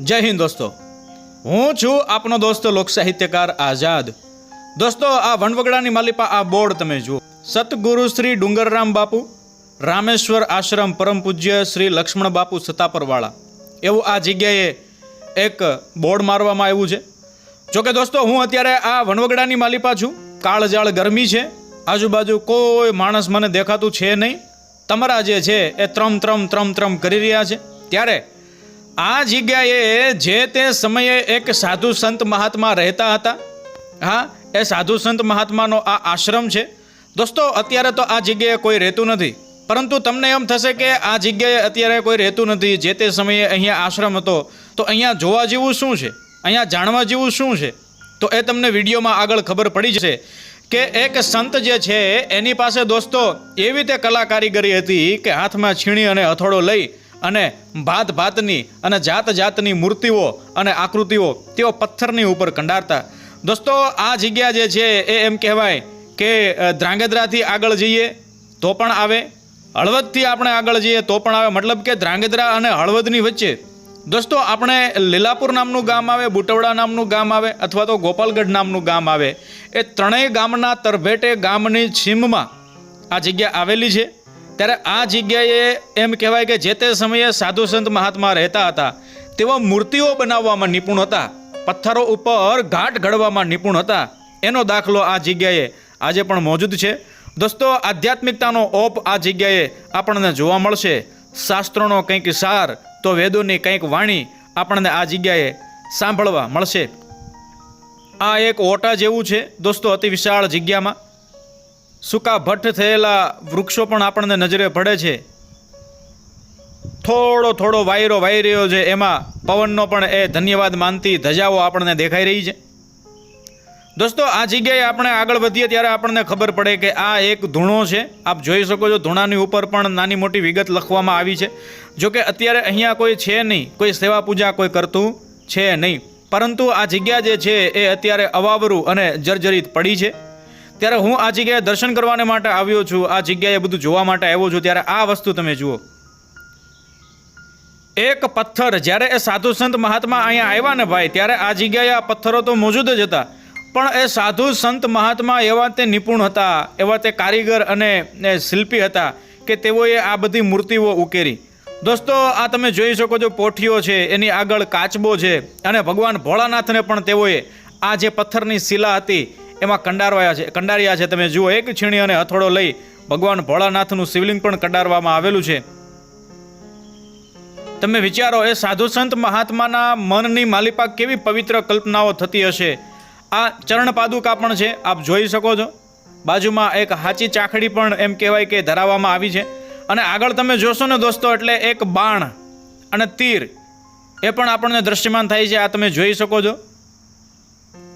જય હિન્દ દોસ્તો. હું છું આપનો દોસ્ત લોક સાહિત્યકાર આઝાદ. દોસ્તો, આ વનવગડાની માલિપા આ બોર્ડ તમે જુઓ. સતગુરુ શ્રી ડુંગરરામ બાપુ, રામેશ્વર આશ્રમ પરમ પૂજ્ય શ્રી લક્ષ્મણ બાપુ સતાપરવાળા એવું આ જગ્યાએ એક બોર્ડ મારવામાં આવ્યું છે. જોકે દોસ્તો, હું અત્યારે આ વનવગડાની માલિપા છું. કાળજાળ ગરમી છે. આજુબાજુ કોઈ માણસ મને દેખાતું છે નહીં. તમારા જે છે એ ત્રમ ત્રમ ત્રમ ત્રમ કરી રહ્યા છે. ત્યારે આ જગ્યાએ જે તે સમયે એક સાધુ સંત મહાત્મા રહેતા હતા. હા, એ સાધુ સંત મહાત્માનો આ આશ્રમ છે. દોસ્તો, અત્યારે તો આ જગ્યાએ કોઈ રહેતું નથી. પરંતુ તમને એમ થશે કે આ જગ્યાએ અત્યારે કોઈ રહેતું નથી, જે તે સમયે અહીંયા આશ્રમ હતો. તો અહીંયા જોવા જેવું શું છે? અહીંયા જાણવા જેવું શું છે? તો એ તમને વિડીયોમાં આગળ ખબર પડી જશે કે એક સંત જે છે, એની પાસે દોસ્તો, એવી રીતે કલા કારીગરી હતી કે હાથમાં છીણી અને હથોડો લઈ અને ભાત ભાતની અને જાત જાતની મૂર્તિઓ અને આકૃતિઓ તેઓ પથ્થરની ઉપર કંડારતા. દોસ્તો, આ જગ્યા જે છે એ એમ કહેવાય કે ધ્રાંગધ્રાથી આગળ જઈએ તો પણ આવે. હળવદથી આપણે આગળ જઈએ તો પણ આવે. મતલબ કે ધ્રાંગધ્રા અને હળવદની વચ્ચે. દોસ્તો, આપણે લીલાપુર નામનું ગામ આવે, બુટવડા નામનું ગામ આવે, અથવા તો ગોપાલગઢ નામનું ગામ આવે. એ ત્રણેય ગામના તરભેટે ગામની છીમમાં આ જગ્યા આવેલી છે. ત્યારે આ જગ્યાએ એમ કહેવાય કે જે તે સમયે સાધુ સંત મહાત્મા રહેતા હતા, તેઓ મૂર્તિઓ બનાવવામાં નિપુણ હતા, પથ્થરો ઉપર ઘાટ ઘડવામાં નિપુણ હતા. એનો દાખલો આ જગ્યાએ આજે પણ મોજૂદ છે. દોસ્તો, આધ્યાત્મિકતાનો ઓપ આ જગ્યાએ આપણને જોવા મળશે. શાસ્ત્રોનો કંઈક સાર તો વેદોની કંઈક વાણી આપણને આ જગ્યાએ સાંભળવા મળશે. આ એક ઓટા જેવું છે. દોસ્તો, અતિ વિશાળ જગ્યામાં સૂકા ભટ્ટ થયેલા વૃક્ષો પણ આપણને નજરે પડે છે. થોડો થોડો વાયરો વાઈ રહ્યો છે. એમાં પવનનો પણ એ ધન્યવાદ માનતી ધજાઓ આપણને દેખાઈ રહી છે. દોસ્તો, આ જગ્યાએ આપણે આગળ વધીએ ત્યારે આપણને ખબર પડે કે આ એક ધૂણો છે. આપ જોઈ શકો છો, ધૂણાની ઉપર પણ નાની મોટી વિગત લખવામાં આવી છે. જો કે અત્યારે અહીંયા કોઈ છે નહીં, કોઈ સેવા પૂજા કોઈ કરતું છે નહીં. પરંતુ આ જગ્યા જે છે, એ અત્યારે અવાવરું અને જર્જરિત પડી છે. ત્યારે હું આ જગ્યાએ દર્શન કરવાને માટે આવ્યો છું, આ જગ્યાએ બધું જોવા માટે આવ્યો છું, ત્યારે આ વસ્તુ તમે જુઓ. એક પથ્થર, જ્યારે એ સાધુ સંત મહાત્મા અહીંયા આવ્યા ને ભાઈ, ત્યારે આ જગ્યાએ આ પથ્થરો તો મોજૂદ જ હતા. પણ એ સાધુ સંત મહાત્મા એવા તે નિપુણ હતા, એવા તે કારીગર અને શિલ્પી હતા કે તેઓએ આ બધી મૂર્તિઓ ઉકેરી. દોસ્તો, આ તમે જોઈ શકો છો પોઠીઓ છે, એની આગળ કાચબો છે અને ભગવાન ભોળાનાથને પણ તેઓએ આ જે પથ્થરની શિલા હતી એમાં કંડારવાયા છે. કંડારિયા છે તમે જુઓ, એક છીણી અને હથોડો લઈ ભગવાન ભોળાનાથનું શિવલિંગ પણ કંડારવામાં આવેલું છે. તમે વિચારો, એ સાધુ સંત મહાત્માના મનની માલિપા કેવી પવિત્ર કલ્પનાઓ થતી હશે? આ ચરણ પાદુકા પણ છે, આપ જોઈ શકો છો. બાજુમાં એક હાચી ચાખડી પણ એમ કહેવાય કે ધરાવવામાં આવી છે. અને આગળ તમે જોશો ને દોસ્તો, એટલે એક બાણ અને તીર, એ પણ આપણને દ્રશ્યમાન થાય છે. આ તમે જોઈ શકો છો.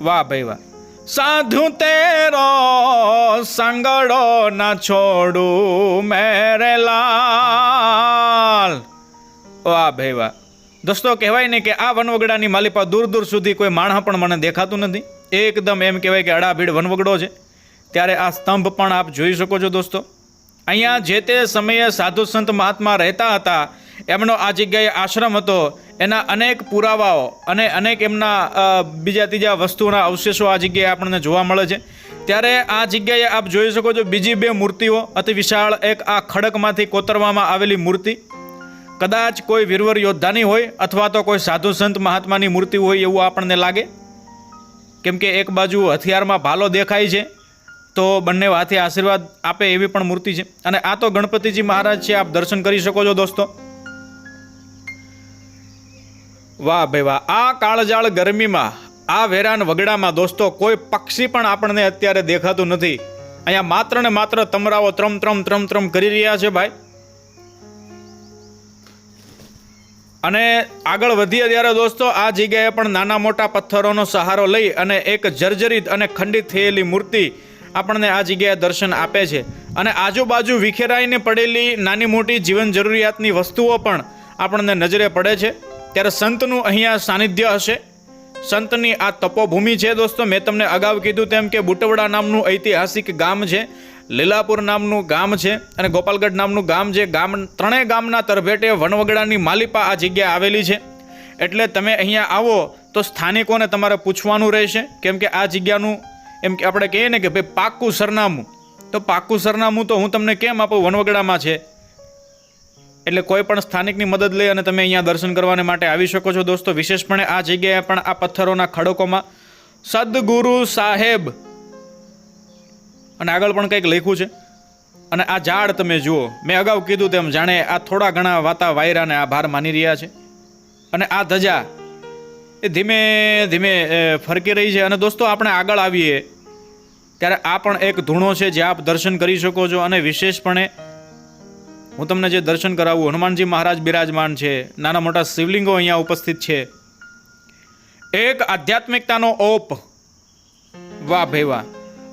વાહ ભાઈ વાહ. સાધુ તેરો સંગડો ના છોડું મેરે લાલ. વાહ ભાઈ વાહ દોસ્તો, કહેવાય ને કે આ વનવગડાની માલિપા દૂર દૂર સુધી કોઈ માણસ પણ મને દેખાતું નથી. એકદમ એમ કહેવાય કે અડાભીડ વનવગડો છે. ત્યારે આ સ્તંભ પણ આપ જોઈ શકો છો, દોસ્તો. અહીંયા જે તે સમયે સાધુ સંત મહાત્મા રહેતા હતા, એમનો આ જગ્યાએ આશ્રમ હતો. એના અનેક પુરાવાઓ અને અનેક એમના બીજા ત્રીજા વસ્તુઓના અવશેષો આ જગ્યાએ આપણને જોવા મળે છે. ત્યારે આ જગ્યાએ આપ જોઈ શકો છો બીજી બે મૂર્તિઓ. અતિ વિશાળ એક આ ખડકમાંથી કોતરવામાં આવેલી મૂર્તિ. કદાચ કોઈ વીરવર યોદ્ધાની હોય અથવા તો કોઈ સાધુ સંત મહાત્માની મૂર્તિ હોય એવું આપણને લાગે. કેમ કે એક બાજુ હથિયારમાં ભાલો દેખાય છે, તો બંને હાથે આશીર્વાદ આપે એવી પણ મૂર્તિ છે. અને આ તો ગણપતિજી મહારાજ છે, આપ દર્શન કરી શકો છો દોસ્તો. વાહ ભાઈ વાહ. આ કાળજાળ ગરમીમાં, આ વેરાન વગડામાં દોસ્તો, કોઈ પક્ષી પણ આપણને અત્યારે દેખાતું નથી. અહીંયા માત્ર ને માત્ર તમરાઓ ત્રમ ત્રમ ત્રમ ત્રમ કરી રહ્યા છે ભાઈ. અને આગળ વધીએ ત્યારે દોસ્તો, આ જગ્યાએ પણ નાના મોટા પથ્થરોનો સહારો લઈ અને એક જર્જરિત અને ખંડિત થયેલી મૂર્તિ આપણને આ જગ્યાએ દર્શન આપે છે. અને આજુબાજુ વિખેરાઈને પડેલી નાની મોટી જીવન જરૂરિયાતની વસ્તુઓ પણ આપણને નજરે પડે છે. ત્યારે સંતનું અહીંયા સાનિધ્ય હશે. સંતની આ તપોભૂમિ છે દોસ્તો. મેં તમને અગાઉ કીધું તેમ કે બુટવડા નામનું ઐતિહાસિક ગામ છે. લીલાપુર નામનું ગામ છે અને ગોપાલગઢ નામનું ગામ છે. ગામ ત્રણેય ગામના તરભેટે વનવગડાની માલિપા આ જગ્યા આવેલી છે. એટલે તમે અહીંયા આવો તો સ્થાનિકોને તમારે પૂછવાનું રહેશે કેમ કે આ જગ્યાનું એમ કે આપણે કહીએ ને કે ભાઈ પાક્કું સરનામું. તો પાક્કું સરનામું તો હું તમને કેમ આપું વનવગડામાં છે? એટલે કોઈ પણ સ્થાનિકની મદદ લઈ અને તમે અહીંયા દર્શન કરવાને માટે આવી શકો છો દોસ્તો. વિશેષપણે આ જગ્યાએ પણ આ પથ્થરોના ખડકોમાં સદગુરુ સાહેબ. અને આગળ પણ કંઈક લખ્યું છે. અને આ ઝાડ તમે જુઓ. મેં અગાઉ કીધું તેમ જાણે આ થોડા ઘણા વાતા વાયરાને આ ભાર માની રહ્યા છે. અને આ ધજા એ ધીમે ધીમે ફરકી રહી છે. અને દોસ્તો, આપણે આગળ આવીએ. ત્યારે આ પણ એક ધૂણો છે જે આપ દર્શન કરી શકો છો. અને વિશેષપણે હું તમને જે દર્શન કરાવું, હનુમાનજી મહારાજ બિરાજમાન છે, નાના મોટા શિવલિંગો અહીંયા ઉપસ્થિત છે. એક આધ્યાત્મિકતાનો ઓપ. વાહ ભાઈ વાહ.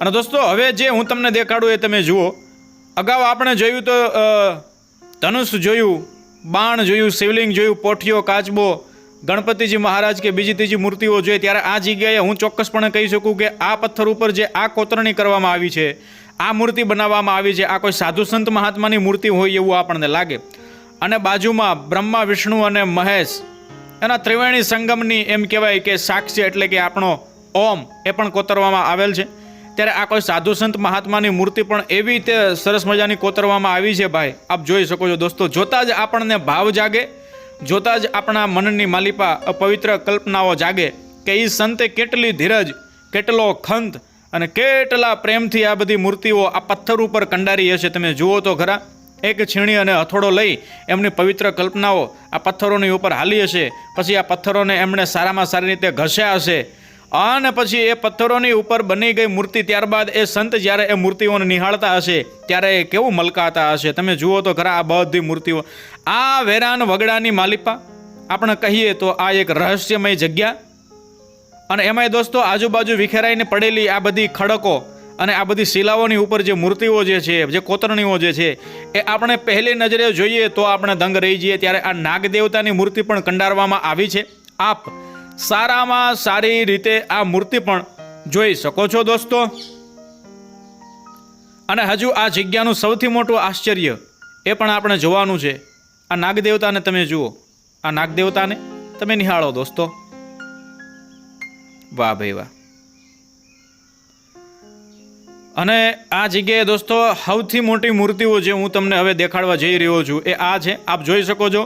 અને દોસ્તો, હવે જે હું તમને દેખાડું એ તમે જુઓ. અગાઉ આપણે જોયું તો ધનુષ જોયું, બાણ જોયું, શિવલિંગ જોયું પોઠિયો કાચબો, ગણપતિજી મહારાજ કે બીજી ત્રીજી મૂર્તિઓ જોઈએ ત્યારે આ જગ્યાએ હું ચોક્કસપણે કહી શકું કે આ પથ્થર ઉપર જે આ કોતરણી કરવામાં આવી છે આ મૂર્તિ બનાવવામાં આવી છે. આ કોઈ સાધુ સંત મહાત્માની મૂર્તિ હોય એવું આપણને લાગે. અને બાજુમાં બ્રહ્મા, વિષ્ણુ અને મહેશ. એના ત્રિવેણી સંગમની એમ કહેવાય કે સાક્ષી એટલે કે આપણો ઓમ એ પણ કોતરવામાં આવેલ છે. ત્યારે આ કોઈ સાધુ સંત મહાત્માની મૂર્તિ પણ એવી રીતે સરસ મજાની કોતરવામાં આવી છે ભાઈ. આપ જોઈ શકો છો દોસ્તો, જોતાં જ આપણને ભાવ જાગે, જોતાં જ આપણા મનની માલિપા પવિત્ર કલ્પનાઓ જાગે કે એ સંતે કેટલી ધીરજ, કેટલો ખંત અને કેટલા પ્રેમથી આ બધી મૂર્તિઓ આ પથ્થર ઉપર કંડારી હશે તમે જુઓ તો ખરા. એક છીણી અને હથોડો લઈ એમની પવિત્ર કલ્પનાઓ આ પથ્થરોની ઉપર હાલી હશે. પછી આ પથ્થરોને એમણે સારામાં સારી રીતે ઘસ્યા હશે. અને પછી એ પથ્થરોની ઉપર બની ગઈ મૂર્તિ ત્યારબાદ એ સંત જ્યારે એ મૂર્તિઓને નિહાળતા હશે, ત્યારે એ કેવું મલકાતા હશે? તમે જુઓ તો ખરા આ બધી મૂર્તિઓ. આ વેરાન વગડાની માલિપા. આપણે કહીએ તો આ એક રહસ્યમય જગ્યા. અને એમાંય દોસ્તો આજુબાજુ વિખેરાઈને પડેલી આ બધી ખડકો અને આ બધી શિલાઓની ઉપર જે મૂર્તિઓ જે છે, જે કોતરણીઓ જે છે, એ આપણે પહેલી નજરે જોઈએ તો આપણે દંગ રહી જઈએ ત્યારે આ નાગ દેવતાની મૂર્તિ પણ કંડારવામાં આવી છે. આપ સારામાં સારી રીતે આ મૂર્તિ પણ જોઈ શકો છો દોસ્તો. અને હજુ આ જગ્યાનું સૌથી મોટું આશ્ચર્ય એ પણ આપણે જોવાનું છે. આ નાગદેવતાને તમે જુઓ. આ નાગદેવતાને તમે નિહાળો દોસ્તો. વાહ ભાઈ વાહ. અને આ જગ્યાએ દોસ્તો, સૌથી મોટી મૂર્તિઓ જે હું તમને હવે દેખાડવા જઈ રહ્યો છું, એ આ છે. આપ જોઈ શકો છો.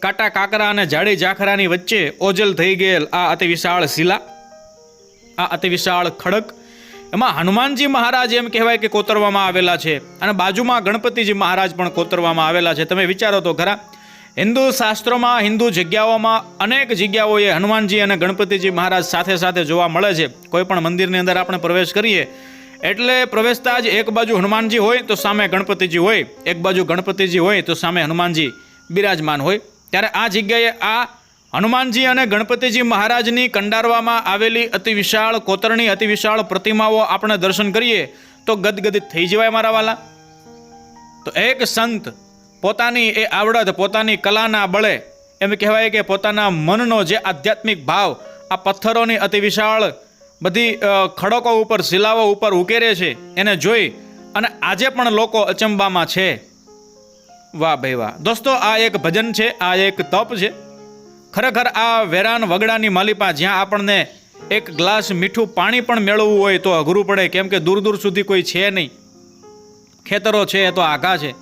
કાટા કાકરા અને જાડી જાખરાની વચ્ચે ઓજલ થઈ ગયેલ આ અતિ વિશાળ શિલા, આ અતિ વિશાળ ખડક. એમાં હનુમાનજી મહારાજ એમ કહેવાય કે કોતરવામાં આવેલા છે. અને બાજુમાં ગણપતિજી મહારાજ પણ કોતરવામાં આવેલા છે. તમે વિચારો તો ખરા. હિન્દુ શાસ્ત્રોમાં, હિન્દુ જગ્યાઓમાં અનેક જગ્યાઓએ હનુમાનજી અને ગણપતિજી મહારાજ સાથે સાથે જોવા મળે છે. કોઈ પણ મંદિરની અંદર આપણે પ્રવેશ કરીએ, એટલે પ્રવેશતા જ એક બાજુ હનુમાનજી હોય તો સામે ગણપતિજી હોય, એક બાજુ ગણપતિજી હોય તો સામે હનુમાનજી બિરાજમાન હોય. ત્યારે આ જગ્યાએ આ હનુમાનજી અને ગણપતિજી મહારાજની કંડારવામાં આવેલી અતિ વિશાળ કોતરણી, અતિ વિશાળ પ્રતિમાઓ આપણે દર્શન કરીએ તો ગદગદિત થઈ જવાય મારા વાલા. તો એક સંત પોતાની એ આવડત, પોતાની કલાના બળે એમ કહેવાય કે પોતાના મનનો જે આધ્યાત્મિક ભાવ આ પથ્થરોની અતિ વિશાળ બધી ખડકો ઉપર, શિલાઓ ઉપર ઉકેરે છે, એને જોઈ અને આજે પણ લોકો અચંબામાં છે. વાહ ભાઈ વાહ. દોસ્તો, આ એક ભજન છે, આ એક તપ છે. ખરેખર આ વેરાન વગડાની માલિપા, જ્યાં આપણને એક ગ્લાસ મીઠું પાણી પણ મેળવવું હોય તો અઘરું પડે, કેમ કે દૂર દૂર સુધી કોઈ છે નહીં. ખેતરો છે, એ તો આઘા છે.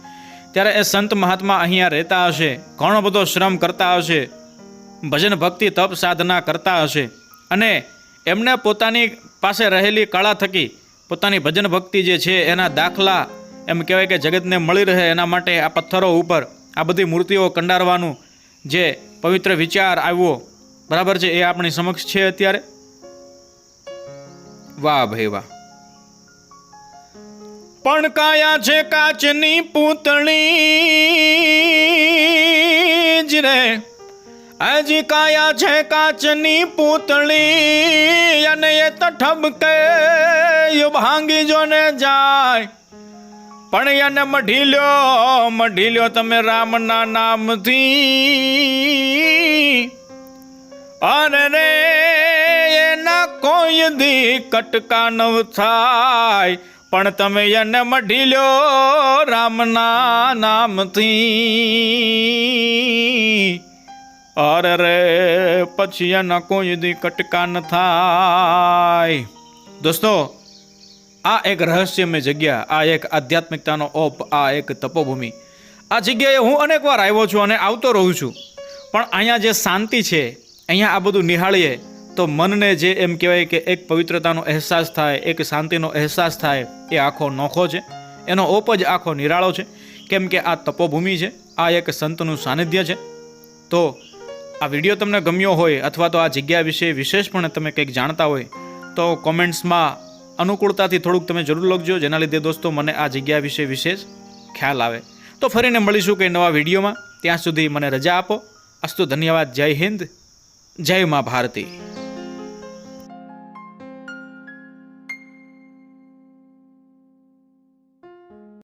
ત્યારે એ સંત મહાત્મા અહીંયા રહેતા હશે, ઘણો બધો શ્રમ કરતા હશે, ભજન ભક્તિ તપ સાધના કરતા હશે. અને એમને પોતાની પાસે રહેલી કળા થકી પોતાની ભજન ભક્તિ જે છે એના દાખલા એમ કહેવાય કે જગતને મળી રહે એના માટે આ પથ્થરો ઉપર આ બધી મૂર્તિઓ કંડારવાનું જે પવિત્ર વિચાર આવ્યો. બરાબર છે? એ આપણી સમક્ષ છે અત્યારે? વાહ ભાઈ વાહ. પણ કાયા છે કાચની પૂતળી. જ રે. હજી કાયા છે કાચની પૂતળી. અને એ તો ઠબકે ભાંગી જો ને જાય. પણ એને મઢી લ્યો તમે રામના નામથી. અરે રે, એના કોઈ દી કટકા ન થાય. પણ તમે એને મઢી લ્યો રામના નામથી. અરે રે, પછી એના કોઈ દી કટકા ન થાય. દોસ્તો, આ એક રહસ્યમય જગ્યા, આ એક આધ્યાત્મિકતાનો ઓપ, આ એક તપોભૂમિ. આ જગ્યાએ હું અનેકવાર આવ્યો છું અને આવતો રહું છું. પણ અહીંયા જે શાંતિ છે, અહીંયા આ બધું નિહાળીએ તો મનને જે એમ કહેવાય કે એક પવિત્રતાનો અહેસાસ થાય, એક શાંતિનો અહેસાસ થાય, એ આખો નોખો છે. એનો ઓપ જ આખો નિરાળો છે. કેમ કે આ તપોભૂમિ છે. આ એક સંતનું સાનિધ્ય છે. તો આ વીડિયો તમને ગમ્યો હોય અથવા તો આ જગ્યા વિશે વિશેષપણે તમે કંઈક જાણતા હોય, તો કોમેન્ટ્સમાં અનુકૂળતાથી થોડુંક તમે જરૂર લખજો. જેના લીધે દોસ્તો, મને આ જગ્યા વિશે વિશેષ ખ્યાલ આવે. તો ફરીને મળીશું કંઈ નવા વિડીયોમાં. ત્યાં સુધી મને રજા આપો. અસ્તુ ધન્યવાદ. જય હિન્દ. જય મા ભારતી.